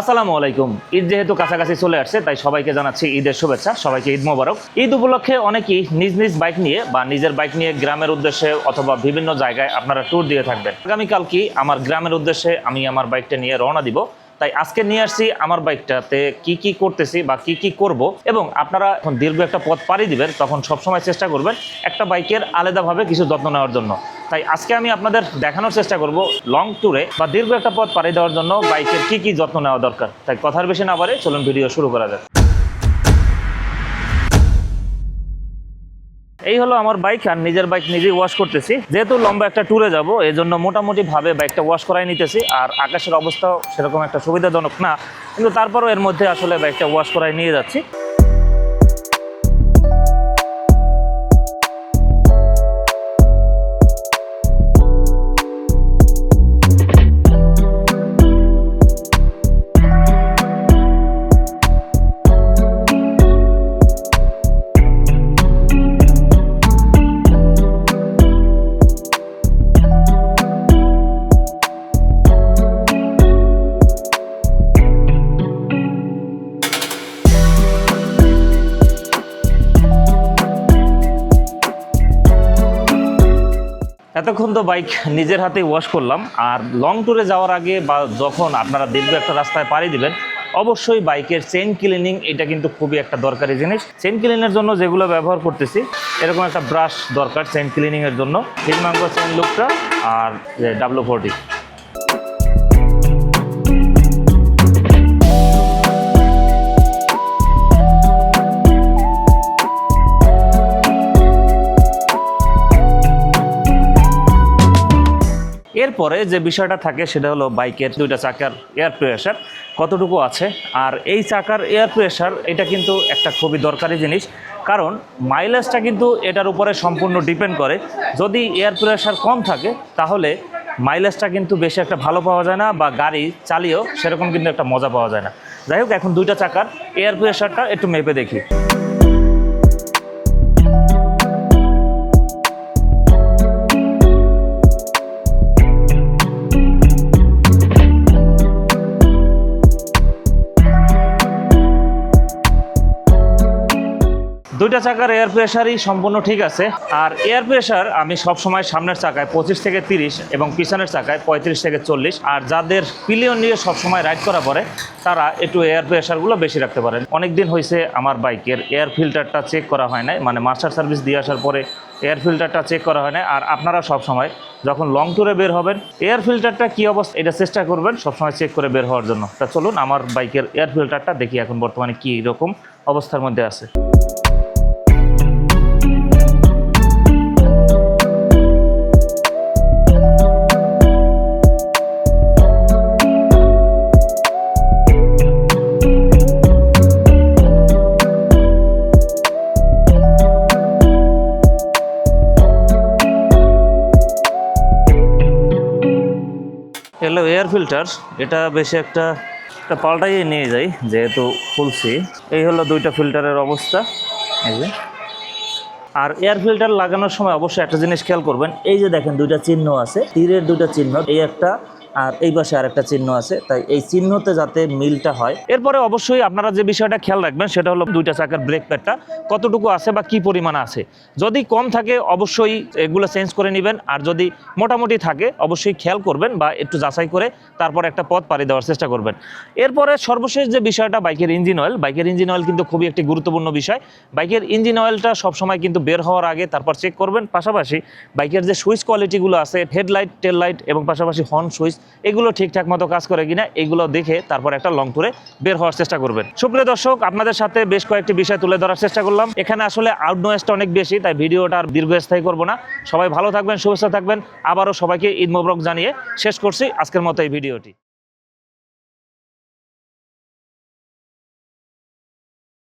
আসসালামু আলাইকুম। ঈদ যেহেতু কাছাকাছি চলে আসছে, তাই সবাইকে জানাচ্ছি ঈদের শুভেচ্ছা, সবাইকে ঈদ মোবারক। ঈদ উপলক্ষে অনেকেই নিজ নিজ বাইক নিয়ে বা নিজের বাইক নিয়ে গ্রামের উদ্দেশ্যে অথবা বিভিন্ন জায়গায় আপনারা ট্যুর দিয়ে থাকবেন। আগামীকাল কি আমার গ্রামের উদ্দেশ্যে আমি আমার বাইকটা নিয়ে রওনা দিব? তাই আজকে নিয়ে আসছি আমার বাইকটাতে কি কি করতেছি বা কি কি করব এবং আপনারা যখন দীর্ঘ একটা পথ পাড়ি দিবেন, তখন সবসময় চেষ্টা করবেন একটা বাইকের আলাদাভাবে কিছু যত্ন নেওয়ার জন্য। তাই আজকে আমি আপনাদের দেখানোর চেষ্টা করব লং ট্যুরে বা দীর্ঘ একটা পথ পাড়ি দেওয়ার জন্য বাইকের কি কি যত্ন নেওয়া দরকার। তাই কথার বেশি না পারে চলুন ভিডিও শুরু করা যাক। এই হলো আমার বাইক আর নিজের বাইক নিজেই ওয়াশ করতেছি। যেহেতু লম্বা একটা ট্যুরে যাব এই জন্য মোটামুটি ভাবে বাইকটা ওয়াশ করাই নিতেছি। আর আকাশের অবস্থাও সেরকম একটা সুবিধাজনক না, কিন্তু তারপরও এর মধ্যে আসলে বাইকটা ওয়াশ করাই নিয়ে যাচ্ছি। এতক্ষণ তো বাইক নিজের হাতেই ওয়াশ করলাম। আর লং ট্যুরে যাওয়ার আগে বা যখন আপনারা দীর্ঘ একটা রাস্তায় পাড়ি দিবেন, অবশ্যই বাইকের চেন ক্লিনিং এটা কিন্তু খুবই একটা দরকারি জিনিস। চেন ক্লিনের জন্য যেগুলো ব্যবহার করতেছি, এরকম একটা ব্রাশ দরকার চেন ক্লিনিংয়ের জন্য। ফিল্মাঙ্গ চেন লুকটা আর ডাব্লু ফোরটি এরপরে যে বিষয়টা থাকে সেটা হলো বাইকের দুইটা চাকার এয়ার প্রেশার কতটুকু আছে? আর এই চাকার এয়ার প্রেশার এটা কিন্তু একটা খুবই দরকারি জিনিস। কারণ মাইলেজটা কিন্তু এটার উপরে সম্পূর্ণ ডিপেন্ড করে। যদি এয়ার প্রেশার কম থাকে, তাহলে মাইলেজটা কিন্তু বেশি একটা ভালো পাওয়া যায় না বা গাড়ি চালিয়েও সেরকম কিন্তু একটা মজা পাওয়া যায় না। যাই হোক, এখন দুইটা চাকার এয়ার প্রেশারটা একটু মেপে দেখি। দুইটা চাকার এয়ার প্রেশারই সম্পূর্ণ ঠিক আছে। আর এয়ার প্রেশার আমি সবসময় সামনের চাকায় পঁচিশ থেকে তিরিশ এবং পিছনের চাকায় পঁয়ত্রিশ থেকে চল্লিশ। আর যাদের পিলিয়ন নিয়ে সবসময় রাইড করা পরে তারা একটু এয়ার প্রেশারগুলো বেশি রাখতে পারেন। অনেক দিন হয়েছে আমার বাইকের এয়ার ফিল্টারটা চেক করা হয় নাই মানে মাস্টার সার্ভিস দিয়ে আসার পরে এয়ার ফিল্টারটা চেক করা হয় না আর আপনারা সবসময় যখন লং ট্যুরে বের হবেন এয়ার ফিল্টারটা কী অবস্থা, এটা চেষ্টা করবেন সবসময় চেক করে বের হওয়ার জন্য। তা চলুন আমার বাইকের এয়ার ফিল্টারটা দেখি এখন বর্তমানে কী রকম অবস্থার মধ্যে আছে। এলো এয়ার ফিল্টার এটা বেশি একটা একটা পাল্টাইয়ে নিয়ে যাই, যেহেতু খুলছি। এই হলো দুইটা ফিল্টারের অবস্থা, এই যে। আর এয়ার ফিল্টার লাগানোর সময় অবশ্যই একটা জিনিস খেয়াল করবেন, এই যে দেখেন দুইটা চিহ্ন আছে, তীরের দুইটা চিহ্ন, এই একটা আর এই পাশে আরেকটা চিহ্ন আছে, তাই এই চিহ্নতে যাতে মিলটা হয়। এরপরে অবশ্যই আপনারা যে বিষয়টা খেয়াল রাখবেন, সেটা হলো দুইটা চাকার ব্রেক প্যাডটা কতটুকু আছে বা কি পরিমাণ আছে। যদি কম থাকে, অবশ্যই এগুলো চেঞ্জ করে নেবেন, আর যদি মোটামুটি থাকে, অবশ্যই খেয়াল করবেন বা একটু যাচাই করে তারপর একটা পথ পাড়ি দেওয়ার চেষ্টা করবেন। এরপরে সর্বশেষ যে বিষয়টা, বাইকের ইঞ্জিন অয়েল বাইকের ইঞ্জিন অয়েল কিন্তু খুবই একটি গুরুত্বপূর্ণ বিষয়। বাইকের ইঞ্জিন অয়েলটা সবসময় কিন্তু বের হওয়ার আগে তারপর চেক করবেন, পাশাপাশি বাইকের যে সুইচ কোয়ালিটিগুলো আছে হেডলাইট টেল লাইট এবং পাশাপাশি হর্ন সুইচ এগুলো ঠিকঠাক মতো কাজ করে কিনা, এগুলো দেখে তারপর একটা লং ট্যুরে বের হওয়ার চেষ্টা করবেন। সুপ্রিয় দর্শক, আপনাদের সাথে বেশ কয়েকটি বিষয় তুলে ধরার চেষ্টা করলাম। এখানে আসলে আউট অনেক বেশি, তাই ভিডিওটা আর দীর্ঘস্থায়ী করব না। সবাই ভালো থাকবেন শুভেচ্ছা থাকবেন। আবারও সবাইকে ঈদ মোবরক জানিয়ে শেষ করছি আজকের মতো এই ভিডিওটি।